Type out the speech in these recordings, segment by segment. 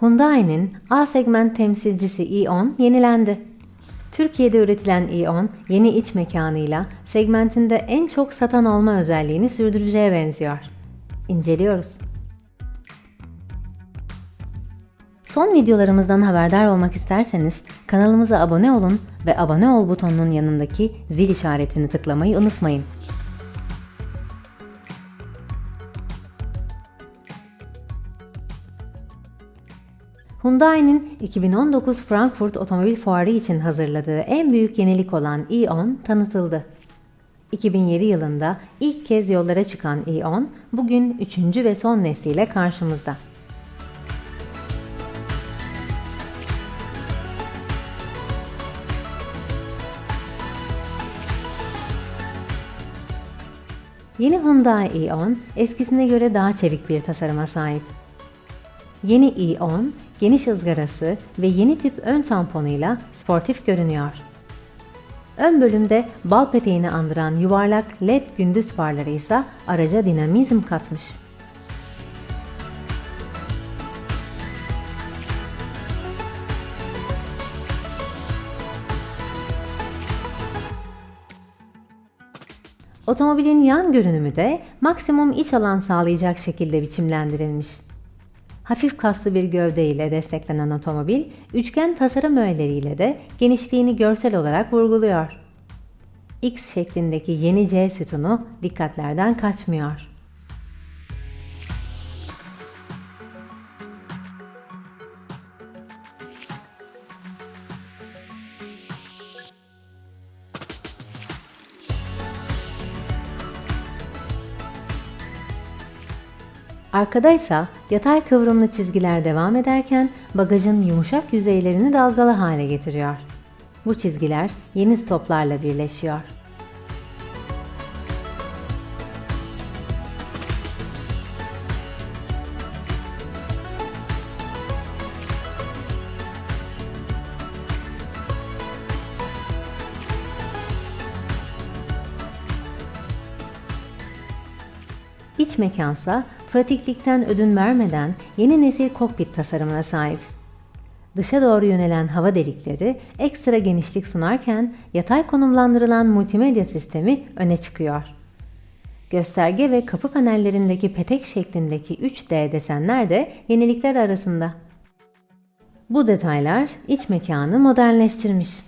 Hyundai'nin A segment temsilcisi i10 yenilendi. Türkiye'de üretilen i10 yeni iç mekanıyla segmentinde en çok satan olma özelliğini sürdüreceğe benziyor. İnceliyoruz. Son videolarımızdan haberdar olmak isterseniz kanalımıza abone olun ve abone ol butonunun yanındaki zil işaretini tıklamayı unutmayın. Hyundai'nin 2019 Frankfurt Otomobil Fuarı için hazırladığı en büyük yenilik olan i10 tanıtıldı. 2007 yılında ilk kez yollara çıkan i10 bugün üçüncü ve son nesliyle karşımızda. Yeni Hyundai i10 eskisine göre daha çevik bir tasarıma sahip. Yeni i10, geniş ızgarası ve yeni tip ön tamponuyla sportif görünüyor. Ön bölümde bal peteğini andıran yuvarlak led gündüz farları ise araca dinamizm katmış. Otomobilin yan görünümü de maksimum iç alan sağlayacak şekilde biçimlendirilmiş. Hafif kaslı bir gövde ile desteklenen otomobil, üçgen tasarım öğeleriyle de genişliğini görsel olarak vurguluyor. X şeklindeki yeni C sütunu dikkatlerden kaçmıyor. Arkada ise yatay kıvrımlı çizgiler devam ederken bagajın yumuşak yüzeylerini dalgalı hale getiriyor. Bu çizgiler yeni stoplarla birleşiyor. İç mekansa pratiklikten ödün vermeden yeni nesil kokpit tasarımına sahip. Dışa doğru yönelen hava delikleri ekstra genişlik sunarken yatay konumlandırılan multimedya sistemi öne çıkıyor. Gösterge ve kapı panellerindeki petek şeklindeki 3D desenler de yenilikler arasında. Bu detaylar iç mekanı modernleştirmiş.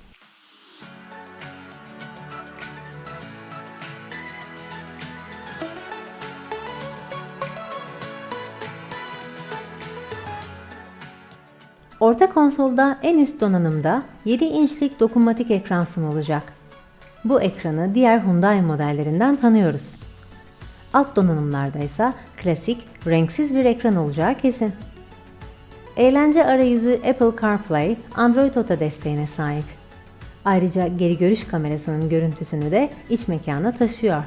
Orta konsolda en üst donanımda 7 inçlik dokunmatik ekran sunulacak. Bu ekranı diğer Hyundai modellerinden tanıyoruz. Alt donanımlarda ise klasik, renksiz bir ekran olacağı kesin. Eğlence arayüzü Apple CarPlay, Android Auto desteğine sahip. Ayrıca geri görüş kamerasının görüntüsünü de iç mekana taşıyor.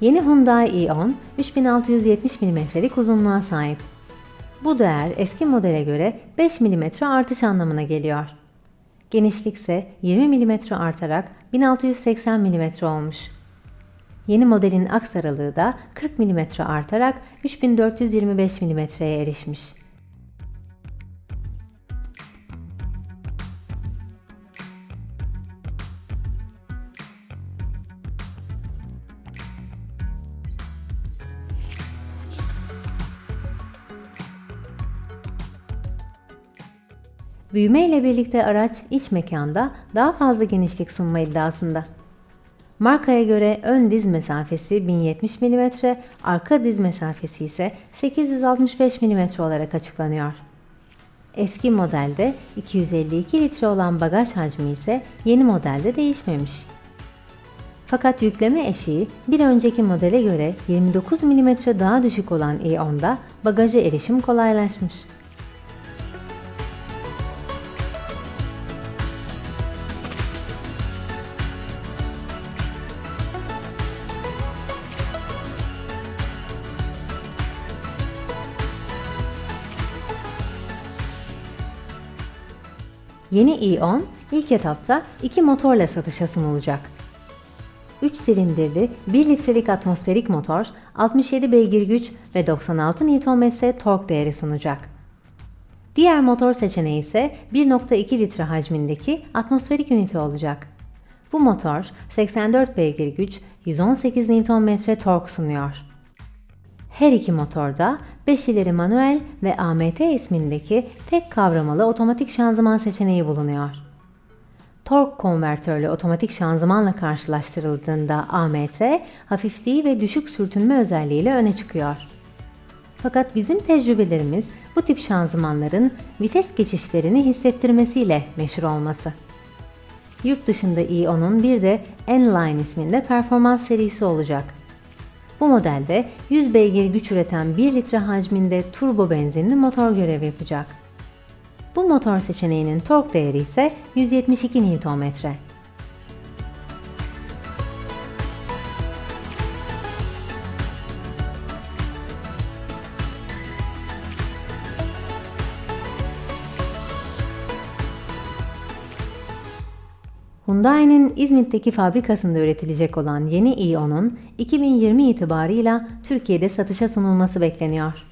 Yeni Hyundai i10 3670 mm'lik uzunluğa sahip. Bu değer eski modele göre 5 mm artış anlamına geliyor. Genişlik ise 20 mm artarak 1680 mm olmuş. Yeni modelin aks aralığı da 40 mm artarak 3425 mm'ye erişmiş. Büyüme ile birlikte araç iç mekanda daha fazla genişlik sunma iddiasında. Markaya göre ön diz mesafesi 1070 mm, arka diz mesafesi ise 865 mm olarak açıklanıyor. Eski modelde 252 litre olan bagaj hacmi ise yeni modelde değişmemiş. Fakat yükleme eşiği bir önceki modele göre 29 mm daha düşük olan i10'da bagaja erişim kolaylaşmış. Yeni i10 ilk etapta iki motorla satışa sunulacak. 3 silindirli 1 litrelik atmosferik motor 67 beygir güç ve 96 Nm tork değeri sunacak. Diğer motor seçeneği ise 1.2 litre hacmindeki atmosferik ünite olacak. Bu motor 84 beygir güç, 118 Nm tork sunuyor. Her iki motorda 5 ileri manuel ve AMT ismindeki tek kavramalı otomatik şanzıman seçeneği bulunuyor. Tork konvertörlü otomatik şanzımanla karşılaştırıldığında AMT, hafifliği ve düşük sürtünme özelliğiyle öne çıkıyor. Fakat bizim tecrübelerimiz bu tip şanzımanların vites geçişlerini hissettirmesiyle meşhur olması. Yurt dışında i10'un bir de N-Line isminde performans serisi olacak. Bu modelde 100 beygir güç üreten 1 litre hacminde turbo benzinli motor görev yapacak. Bu motor seçeneğinin tork değeri ise 172 Nm. Hyundai'nin İzmit'teki fabrikasında üretilecek olan yeni i10'un 2020 itibarıyla Türkiye'de satışa sunulması bekleniyor.